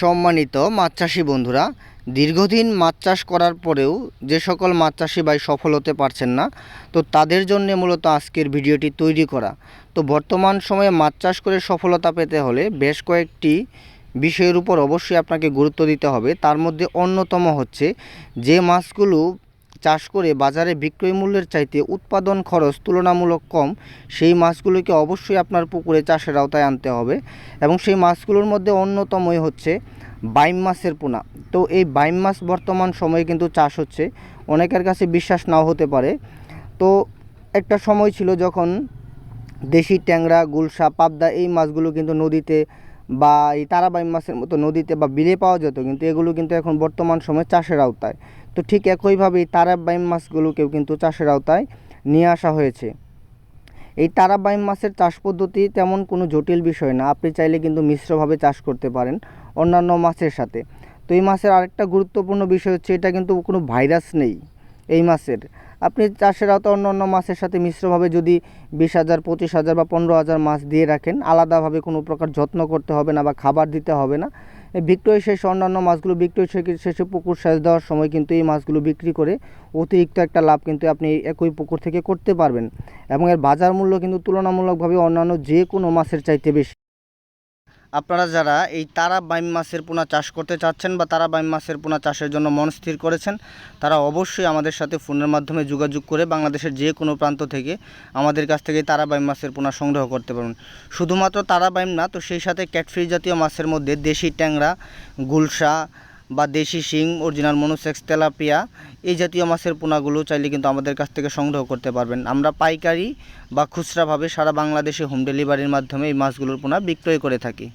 সম্মানিত মাছ চাষি বন্ধুরা, দীর্ঘদিন মাছ চাষ করার পরেও যে সকল মাছ চাষি ভাই সফল হতে পারছেন না, তো তাদের জন্য মূলত আজকের ভিডিওটি তৈরি করা। তো বর্তমান সময়ে মাছ চাষ করে সফলতা পেতে হলে বেশ কয়েকটি বিষয়ের উপর অবশ্যই আপনাকে গুরুত্ব দিতে হবে। তার মধ্যে অন্যতম হচ্ছে যে মাছগুলো চাষ করে বাজারে বিক্রয় মূল্যের চাইতে উৎপাদন খরচ তুলনামূলক কম, সেই মাছগুলোকে অবশ্যই আপনার পুকুরে চাষের আওতায় আনতে হবে এবং সেই মাছগুলোর মধ্যে অন্যতমই হচ্ছে বাইম মাছের পোনা। তো এই বাইম মাছ বর্তমান সময়ে কিন্তু চাষ হচ্ছে, অনেকের কাছে বিশ্বাস নাও হতে পারে। তো একটা সময় ছিল যখন দেশি ট্যাংরা, গুলশা, পাবদা এই মাছগুলো কিন্তু নদীতে বা এই তারাবাইম মাছের মতো নদীতে বা বিলে পাওয়া যেত, কিন্তু এগুলো কিন্তু এখন বর্তমান সময়ে চাষের আওতায়। তো ঠিক একইভাবে একইভাবেই তারাবাইম মাছগুলোকেও কিন্তু চাষের আওতায় নিয়ে আসা হয়েছে। এই তারাবাইম মাছের চাষ পদ্ধতি তেমন কোনো জটিল বিষয় না, আপনি চাইলে কিন্তু মিশ্রভাবে চাষ করতে পারেন অন্যান্য মাছের সাথে। তো এই মাছের আরেকটা গুরুত্বপূর্ণ বিষয় হচ্ছে এটা কিন্তু কোনো ভাইরাস নেই, এই মাছের। আপনি চাষের আওতা অন্য অন্য মাছের সাথে মিশ্রভাবে যদি বিশ হাজার, পঁচিশ হাজার বা পনেরো হাজার মাছ দিয়ে রাখেন, আলাদাভাবে কোনো প্রকার যত্ন করতে হবে না বা খাবার দিতে হবে না। বিক্রয় শেষে অন্যান্য মাছগুলো বিক্রয় শেষে- পুকুর সেচ দেওয়ার সময় কিন্তু এই মাছগুলো বিক্রি করে অতিরিক্ত একটা লাভ কিন্তু আপনি একই পুকুর থেকে করতে পারবেন। এবং এর বাজার মূল্য কিন্তু তুলনামূলকভাবে অন্যান্য যে কোনো মাছের চাইতে বেশি। আপনারা যারা এই তারা বাইম মাছের পোনা চাষ করতে চাচ্ছেন বা তারা বাইম মাছের পোনা চাষের জন্য মন স্থির করেছেন, তারা অবশ্যই আমাদের সাথে ফোনের মাধ্যমে যোগাযোগ করে বাংলাদেশের যে কোনো প্রান্ত থেকে আমাদের কাছ থেকে তারা বাইম মাছের পোনা সংগ্রহ করতে পারবেন। শুধুমাত্র তারা বাইম না, তো সেই সাথে ক্যাটফিশ জাতীয় মাছের মধ্যে দেশি ট্যাংরা, গুলশা বা দেশি শিং, অরিজিনাল মনোসেক্স, তেলাপিয়া এই জাতীয় মাছের পোনাগুলো চাইলে কিন্তু আমাদের কাছ থেকে সংগ্রহ করতে পারবেন। আমরা পাইকারি বা খুচরাভাবে সারা বাংলাদেশে হোম ডেলিভারির মাধ্যমে এই মাছগুলোর পোনা বিক্রয় করে থাকি।